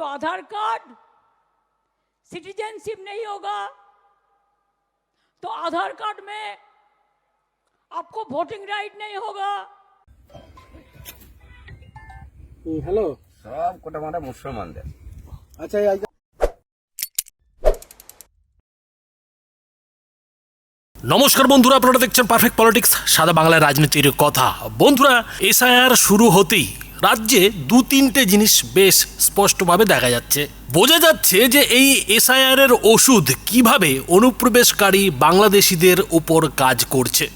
तो आधार card citizenship नहीं होगा तो आधार कार्ड में आपको वोटिंग राइट नहीं होगा হ্যালো সব কোটা মাটা মুসলমানদের আচ্ছা এই আজ- নমস্কার বন্ধুরা আপনারা দেখছেন পারফেক্ট পলিটিক্স সাদা বাংলার রাজনীতির কথা বন্ধুরা এসআইআর শুরু হতেই রাজ্যে দু তিনটে জিনিস বেশ স্পষ্টভাবে দেখা যাচ্ছে। বোঝা যাচ্ছে যে এই এসআইআর এর ওষুধ কীভাবে অনুপ্রবেশকারী বাংলাদেশিদের উপর কাজ করছে।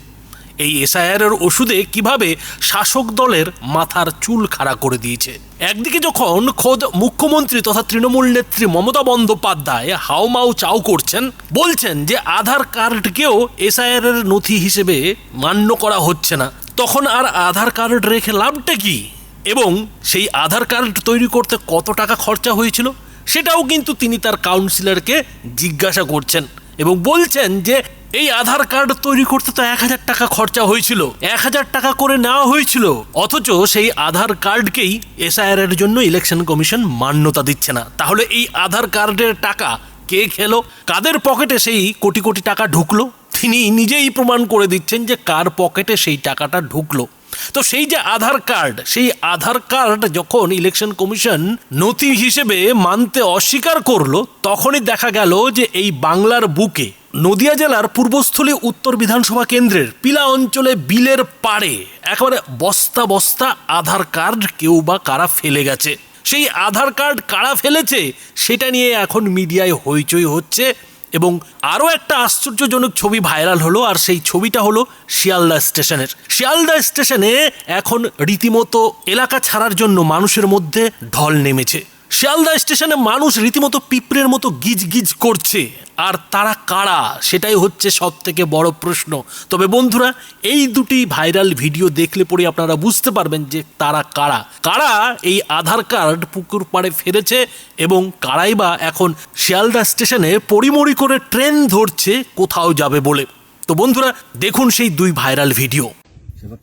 এই এসআইআর এর ওষুধে কীভাবে শাসক দলের মাথার চুল খাড়া করে দিয়েছে। একদিকে যখন খোদ মুখ্যমন্ত্রী তথা তৃণমূল নেত্রী মমতা বন্দ্যোপাধ্যায় হাওমাও চাও করছেন, বলছেন যে আধার কার্ডকেও এসআইআর এর নথি হিসেবে মান্য করা হচ্ছে না। তখন আর আধার কার্ড রেখে লাভটা কি? এবং সেই আধার কার্ড তৈরি করতে কত টাকা খরচা হয়েছিল সেটাও কিন্তু তিনি তার কাউন্সিলরকে জিজ্ঞাসা করছেন এবং বলছেন যে এই আধার কার্ড তৈরি করতে তো এক হাজার টাকা খরচা হয়েছিল। এক হাজার টাকা করে নেওয়া হয়েছিল। অথচ সেই আধার কার্ডকেই এসআইআর এর জন্য ইলেকশন কমিশন মান্যতা দিচ্ছে না। তাহলে এই আধার কার্ডের টাকা কে খেলো? কাদের পকেটে সেই কোটি কোটি টাকা ঢুকলো? তিনি নিজেই প্রমাণ করে দিচ্ছেন যে কার পকেটে সেই টাকাটা ঢুকলো। তো সেই যে আধার কার্ড, সেই আধার কার্ড যখন ইলেকশন কমিশন নথি হিসেবে মানতে অস্বীকার করল, তখনই দেখা গেল যে এই বাংলার বুকে নদিয়া জেলার পূর্বস্থলী উত্তর বিধানসভা কেন্দ্রের পিলা অঞ্চলে বিলের পাড়ে একেবারে বস্তা বস্তা আধার কার্ড কেউ বা কারা ফেলে গেছে। সেই আধার কার্ড কারা ফেলেছে, সেটা নিয়ে এখন মিডিয়ায় হইচই হচ্ছে। এবং আরও একটা আশ্চর্যজনক ছবি ভাইরাল হলো, আর সেই ছবিটা হলো শিয়ালদা স্টেশনের। শিয়ালদা স্টেশনে এখন রীতিমতো এলাকা ছাড়ার জন্য মানুষের মধ্যে ঢল নেমেছে। শিয়ালদা স্টেশনে মানুষ রীতিমতো পিঁপড়ের মতো গিজ গিজ করছে। আর তারা কারা? সেটাই হচ্ছে সব থেকে বড় প্রশ্ন। তবে বন্ধুরা এই দুটি ভাইরাল ভিডিও দেখলে পরে আপনারা বুঝতে পারবেন যে তারা কারা। কারা এই আধার কার্ড পুকুর পাড়ে ফেলেছে এবং কারাই বা এখন শিয়ালদা স্টেশনে পরিমরি করে ট্রেন ধরছে কোথাও যাবে বলে। তো বন্ধুরা দেখুন সেই দুই ভাইরাল ভিডিও।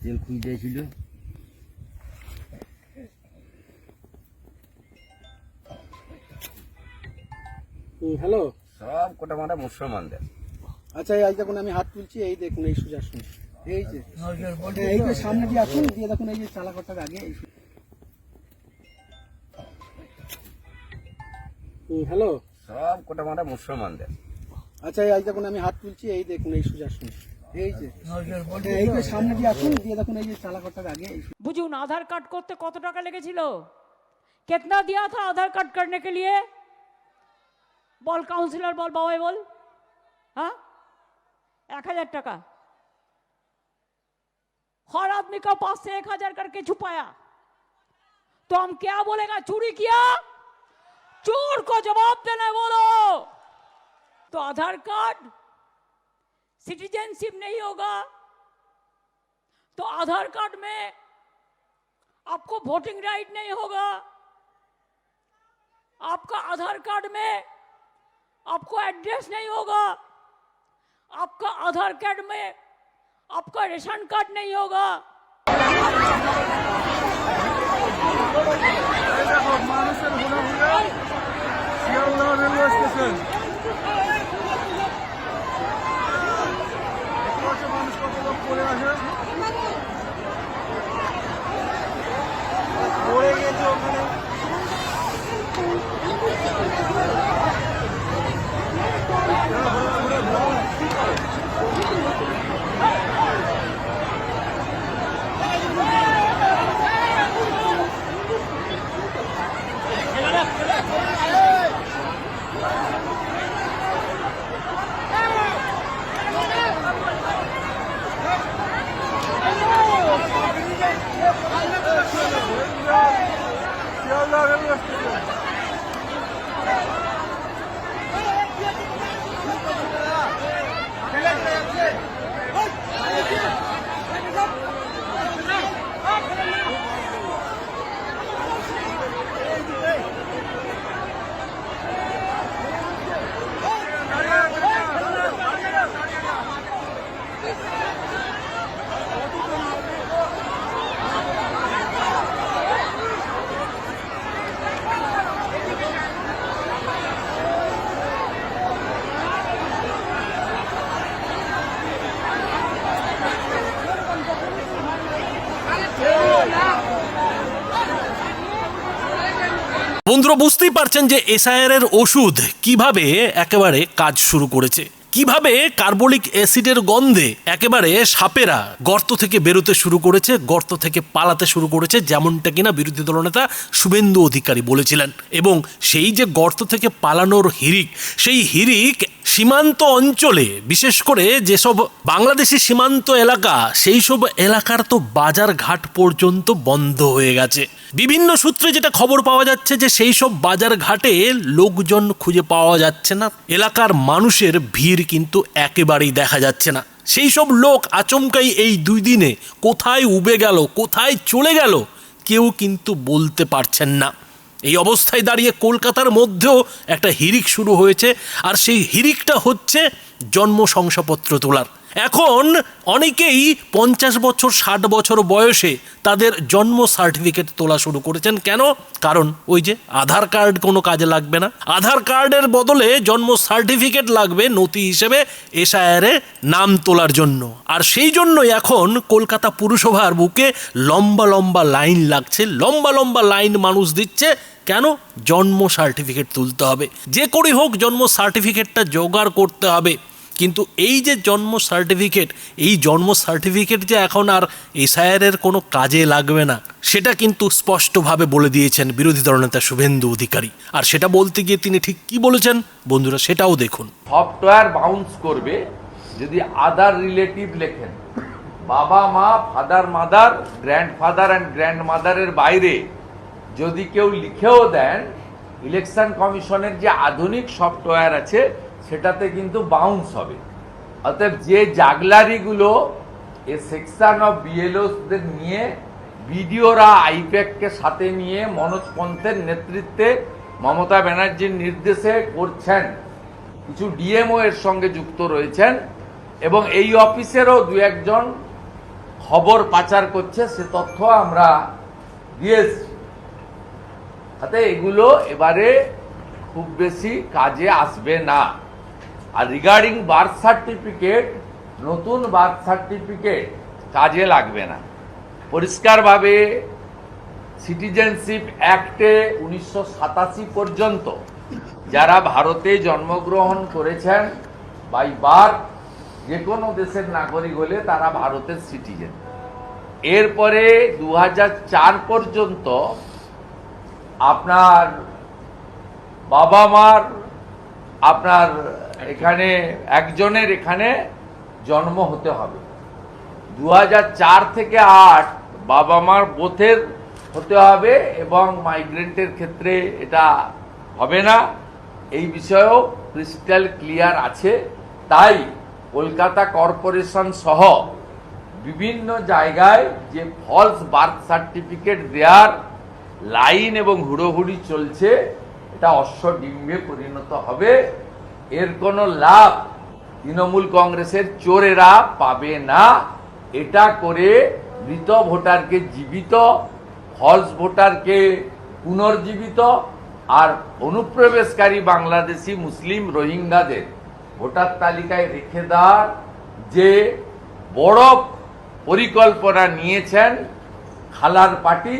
তেল খুঁজে হ্যালো সব কোটা মাটা মুসলমানদের আচ্ছা এই দেখুন আমি হাত তুলছি এই দেখুন এই সোজা শুন এই যে হ্যাঁ, এই যে সামনে দিয়ে আসুন দিয়ে দেখুন এই যে চালা চালাকটার আগে এই হ্যালো? সব কোটা মাটা মুসলমানদের আচ্ছা এই দেখুন আমি হাত তুলছি এই দেখুন এই সোজা শুন হ্যাঁ, বুঝুন আধার কার্ড করতে কত টাকা লেগেছিল? কেতনা দিয়া থা আধার কার্ড করতে কে লিয়ে বল কাউন্সিলর বল বাবাই বল हाँ एक हजार टका हर आदमी का पास से एक हजार करके छुपाया तो हम क्या बोलेगा चोरी किया चोर को जवाब देना बोलो तो आधार कार्ड सिटीजनशिप नहीं होगा तो आधार कार्ड में आपको वोटिंग राइट नहीं होगा आपका आधार कार्ड में आपको एड्रेस नहीं होगा आपका आधार कार्ड में आपका रेशन कार्ड नहीं होगा रेलवे स्टेशन বন্ধুরা বুঝতেই পারছেন যে এসআইআর এর ওষুধ কীভাবে একেবারে কাজ শুরু করেছে। কীভাবে কার্বলিক অ্যাসিডের গন্ধে একেবারে সাপেরা গর্ত থেকে বেরোতে শুরু করেছে, গর্ত থেকে পালাতে শুরু করেছে, যেমনটা কিনা বিরোধী দলনেতা শুভেন্দু অধিকারী বলেছিলেন। এবং সেই যে গর্ত থেকে পালানোর হিরিক, সেই হিরিক সীমান্ত অঞ্চলে, বিশেষ করে যেসব বাংলাদেশি সীমান্ত এলাকা, সেই সব এলাকার তো বাজার ঘাট পর্যন্ত বন্ধ হয়ে গেছে। বিভিন্ন সূত্রে যেটা খবর পাওয়া যাচ্ছে যে সেই সব বাজার ঘাটে লোকজন খুঁজে পাওয়া যাচ্ছে না। এলাকার মানুষের ভিড় কিন্তু একেবারেই দেখা যাচ্ছে না। সেই সব লোক আচমকাই এই দুই দিনে কোথায় উবে গেল, কোথায় চলে গেল, কেউ কিন্তু বলতে পারছেন না। এই অবস্থায় দাঁড়িয়ে কলকাতার মধ্যেও একটা হিরিক শুরু হয়েছে, আর সেই হিরিকটা হচ্ছে জন্ম শংসাপত্র তোলার। এখন অনেকেই পঞ্চাশ বছর, ষাট বছর বয়সে তাদের জন্ম সার্টিফিকেট তোলা শুরু করেছেন। কেন? কারণ ওই যে আধার কার্ড কোনো কাজে লাগবে না। আধার কার্ডের বদলে জন্ম সার্টিফিকেট লাগবে নথি হিসেবে এসআইআরে নাম তোলার জন্য। আর সেই জন্যই এখন কলকাতা পুরসভার বুকে লম্বা লম্বা লাইন লাগছে। লম্বা লম্বা লাইন মানুষ দিচ্ছে। কেন? জন্ম সার্টিফিকেট তুলতে হবে। যে করে হোক জন্ম সার্টিফিকেটটা জোগাড় করতে হবে। কিন্তু এই যে জন্ম সার্টিফিকেট এই জন্ম সার্টিফিকেট যে এখন আর এসআইআরের কোনো কাজে লাগবে না, সেটা কিন্তু স্পষ্টভাবে বলে দিয়েছেন বিরোধী দলনেতা শুভেন্দু অধিকারী। আর সেটা বলতে গিয়ে তিনি ঠিক কি বলেছেন? বন্ধুরা, সেটাও দেখুন। সফটওয়্যার বাউন্স করবে যদি আদার রিলেটিভ লেখেন। বাবা, মা father mother grandfather and grand মাদারের বাইরে যদি কেউ লিখেও দেন ইলেকশন কমিশনের যে আধুনিক সফটওয়্যার আছে সেটাতে কিন্তু বাউন্স হবে। অতএব যে জাগলারিগুলো এ সেকশন অফ বিএলওসদের নিয়ে বিডিওরা আইপ্যাককে সাথে নিয়ে মনোজ পন্থের নেতৃত্বে মমতা ব্যানার্জির নির্দেশে করছেন। কিছু ডিএমও এর সঙ্গে যুক্ত রয়েছেন এবং এই অফিসেরও দু একজন খবর পাচার করছে, সে তথ্য আমরা দিয়েছি। তাতে এগুলো এবারে খুব বেশি কাজে আসবে না। আর রিগার্ডিং বার্থ সার্টিফিকেট নতুন বার্থ সার্টিফিকেট কাজে লাগবে না। পরিষ্কারভাবে সিটিজেনশিপ অ্যাক্টে উনিশশো সাতাশি পর্যন্ত যারা ভারতে জন্মগ্রহণ করেছেন বাই বার্থ যে কোনো দেশের নাগরিক হলে তারা ভারতের সিটিজেন এরপরে দু পর্যন্ত আপনার বাবা মার আপনার এখানে, একজনের এখানে জন্ম হতে হবে। দু থেকে আট বাবা মার বোথের হতে হবে এবং মাইগ্রেন্টের ক্ষেত্রে এটা হবে না। এই বিষয়েও ক্রিস্টাল ক্লিয়ার আছে। তাই কলকাতা কর্পোরেশন সহ বিভিন্ন জায়গায় যে ফলস বার্থ সার্টিফিকেট দেওয়ার লাইন এবং হুড়োহুড়ি চলছে এটা অশ্বডিম্বে পরিণত হবে। এর কোনো লাভ তৃণমূল কংগ্রেসের চোরেরা পাবে না। এটা করে মৃত ভোটারকে জীবিত ফলস ভোটারকে পুনর্জীবিত আর অনুপ্রবেশকারী বাংলাদেশি মুসলিম রোহিঙ্গাদের ভোটার তালিকায় রেখে দেওয়ার যে বড় পরিকল্পনা নিয়েছেন খালার পার্টি,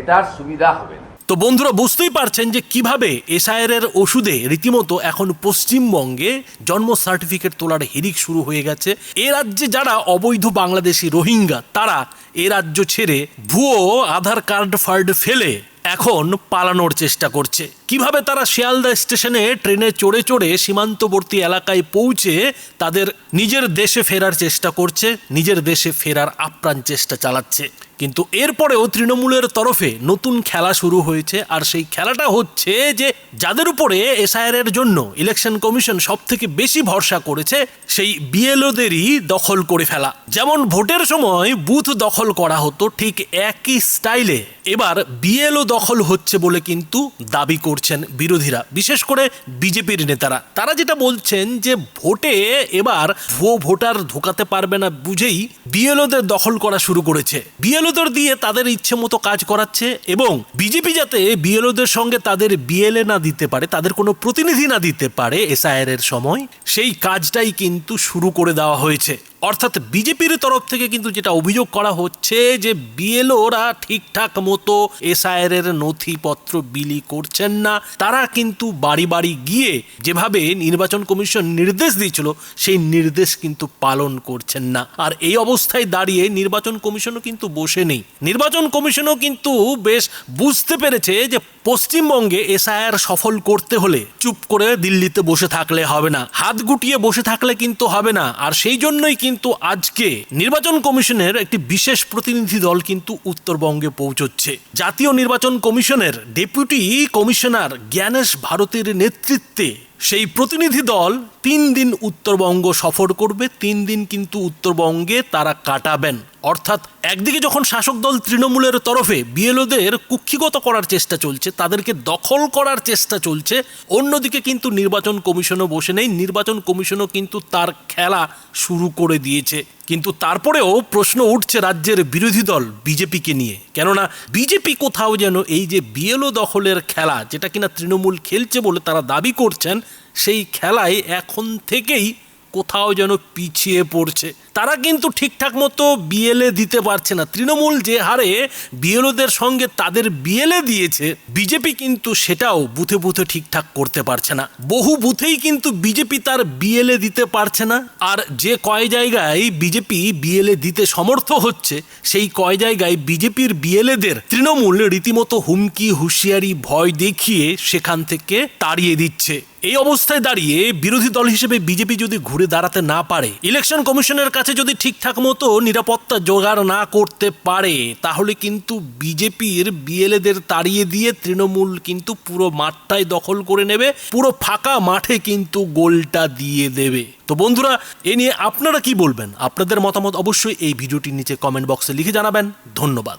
এটার সুবিধা হবে না। তো বন্ধুরা বুঝতেই পারছেন যে কীভাবে এসআইআর এর ওষুধে রীতিমতো এখন পশ্চিমবঙ্গে জন্ম সার্টিফিকেট তোলার হিরিক শুরু হয়ে গেছে। এ রাজ্যে যারা অবৈধ বাংলাদেশি রোহিঙ্গা, তারা এ রাজ্য ছেড়ে ভুয়ো আধার কার্ড ফার্ড ফেলে এখন পালানোর চেষ্টা করছে। কীভাবে তারা শিয়ালদা স্টেশনে ট্রেনে চড়ে চড়ে সীমান্তবর্তী এলাকায় পৌঁছে তাদের নিজের দেশে ফেরার চেষ্টা করছে, নিজের দেশে ফেরার আপ্রাণ চেষ্টা চালাচ্ছে। কিন্তু এরপরেও তৃণমূলের তরফে নতুন খেলা শুরু হয়েছে, আর সেই খেলাটা হচ্ছে যে যাদের উপরে এসআইআর এর জন্য ইলেকশন কমিশন সব থেকে বেশি ভরসা করেছে, সেই বিএলওদেরই দখল করে ফেলা। যেমন ভোটের সময় বুথ দখল করা হতো ঠিক একই স্টাইলে। এবার বিএলও দখল হচ্ছে বলে কিন্তু দাবি করছেন বিরোধীরা, বিশেষ করে বিজেপির নেতারা। তারা যেটা বলছেন যে ভোটে এবার ভুয়ো ভোটার ঢোকাতে পারবে না বুঝেই বিএলওদের দখল করা শুরু করেছে। বিএলওদের দিয়ে তাদের ইচ্ছে মতো কাজ করাচ্ছে এবং বিজেপি যাতে বিএলওদের সঙ্গে তাদের বিএলএ না দিতে পারে, তাদের কোনো প্রতিনিধি না দিতে পারে এসআইআর এর সময়, সেই কাজটাই কিন্তু শুরু করে দেওয়া হয়েছে। অর্থাৎ বিজেপির তরফ থেকে কিন্তু যেটা অভিযোগ করা হচ্ছে যে বিএলওরা ঠিকঠাক মতো এসআইআর এর নথিপত্র বিলি করছেন না। তারা কিন্তু বাড়ি বাড়ি গিয়ে যেভাবে নির্বাচন কমিশন নির্দেশ দিয়েছিল, সেই নির্দেশ কিন্তু পালন করছেন না। আর এই অবস্থায় দাঁড়িয়ে নির্বাচন কমিশনও কিন্তু বসে নেই। নির্বাচন কমিশনও কিন্তু বেশ বুঝতে পেরেছে যে পশ্চিমবঙ্গে এসআইআর সফল করতে হলে চুপ করে দিল্লিতে বসে থাকলে হবে না, হাত গুটিয়ে বসে থাকলে কিন্তু হবে না, আর সেই জন্যই কিন্তু আজকে নির্বাচন কমিশনের একটি বিশেষ প্রতিনিধি দল কিন্তু উত্তরবঙ্গে পৌঁছচ্ছে। জাতীয় নির্বাচন কমিশনের ডেপুটি কমিশনার জ্ঞানেশ ভারতের নেতৃত্বে সেই প্রতিনিধি দল তিন দিন উত্তরবঙ্গ সফর করবে, তিন দিন কিন্তু উত্তরবঙ্গে তারা কাটাবেন। অর্থাৎ একদিকে যখন শাসক দল তৃণমূলের তরফে বিএলওদের কুক্ষিগত করার চেষ্টা চলছে, তাদেরকে দখল করার চেষ্টা চলছে, অন্যদিকে কিন্তু নির্বাচন কমিশনও বসে নেই, নির্বাচন কমিশনও কিন্তু তার খেলা শুরু করে দিয়েছে। কিন্তু তারপরেও প্রশ্ন উঠছে রাজ্যের বিরোধী দল বিজেপিকে নিয়ে। কেননা বিজেপি কোথাও যেন এই যে বিএলও দখলের খেলা, যেটা কিনা তৃণমূল খেলছে বলে তারা দাবি করছেন, সেই খেলায় এখন থেকেই কোথাও যেন পিছিয়ে পড়ছে। তারা কিন্তু ঠিকঠাক মতো বিএলএ দিতে পারছে না। তৃণমূল যে হারে বিএলওদের সঙ্গে তাদের বিএলএ দিয়েছে বিজেপি কিন্তু সেটাও বুথে বুথে ঠিকঠাক করতে পারছে না। বহু বুথেই কিন্তু বিজেপি তার বিএলএ দিতে পারছে না। আর যে কয় জায়গায় বিজেপি বিএলএ দিতে সমর্থ হচ্ছে, সেই কয় জায়গায় বিজেপির বিএলএদের তৃণমূল রীতিমতো হুমকি, হুঁশিয়ারি, ভয় দেখিয়ে সেখান থেকে তাড়িয়ে দিচ্ছে। এই অবস্থায় দাঁড়িয়ে বিরোধী দল হিসেবে বিজেপি যদি ঘুরে দাঁড়াতে না পারে, ইলেকশন কমিশনের কাছে যদি ঠিকঠাক মতো নিরাপত্তা জোগাড় না করতে পারে, তাহলে কিন্তু বিজেপির বিএলএদের তাড়িয়ে দিয়ে তৃণমূল কিন্তু পুরো মাঠটাই দখল করে নেবে, পুরো ফাঁকা মাঠে কিন্তু গোলটা দিয়ে দেবে। তো বন্ধুরা, এ নিয়ে আপনারা কি বলবেন? আপনাদের মতামত অবশ্যই এই ভিডিওটির নিচে কমেন্ট বক্সে লিখে জানাবেন। ধন্যবাদ।